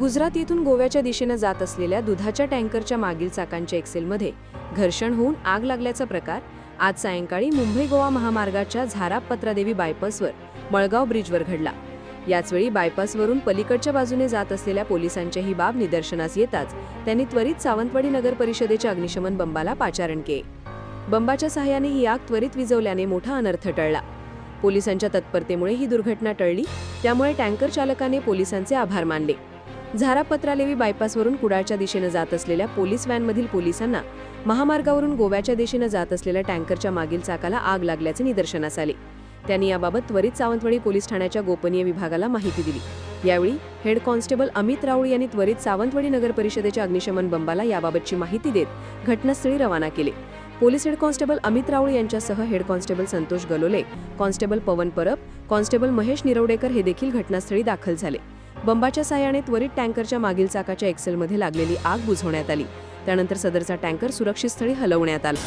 गुजरात येथून गोव्याच्या दिशेनं जात असलेल्या दुधाच्या टँकरच्या मागील चाकांच्या एक्सेलमध्ये घर्षण होऊन आग लागल्याचा प्रकार आज सायंकाळी मुंबई गोवा महामार्गाच्या झाराप पत्रादेवी बायपासवर मळगाव ब्रिजवर घडला. याचवेळी बायपासवरून पलीकडच्या बाजूने जात असलेल्या पोलिसांच्या ही बाब निदर्शनास येताच त्यांनी त्वरित सावंतवाडी नगर परिषदेच्या अग्निशमन बंबाला पाचारण केले. बंबाच्या सहाय्याने ही आग त्वरित विझवल्याने मोठा अनर्थ टळला. पोलिसांच्या तत्परतेमुळे ही दुर्घटना टळली त्यामुळे टँकर चालकाने पोलिसांचे आभार मानले. झारापत्रालेवी बायपासवरून कुडाळच्या दिशेनं जात असलेल्या पोलीस व्हॅनमधील पोलिसांना महामार्गावरून गोव्याच्या दिशेनं जात असलेल्या टँकरच्या मागील चाकाला आग लागल्याचे निदर्शनास आले. त्यांनी याबाबत त्वरित सावंतवाडी पोलीस ठाण्याच्या गोपनीय विभागाला माहिती दिली. यावेळी हेड कॉन्स्टेबल अमित राऊळ यांनी त्वरित सावंतवाडी नगर परिषदेच्या अग्निशमन बंबाला याबाबतची माहिती देत घटनास्थळी रवाना केले. Police head constable Amit Raul यांच्यासह head constable Santosh Galole constable Pawan Parab constable Mahesh Nirvadekar हे देखील घटनास्थळी दाखल झाले. बंबाच्या साह्याने त्वरित टँकरच्या मागील चाकाच्या एक्सेलमध्ये लागलेली आग बुझवण्यात आली. त्यानंतर सदरचा टँकर सुरक्षित स्थळी हलवण्यात आला.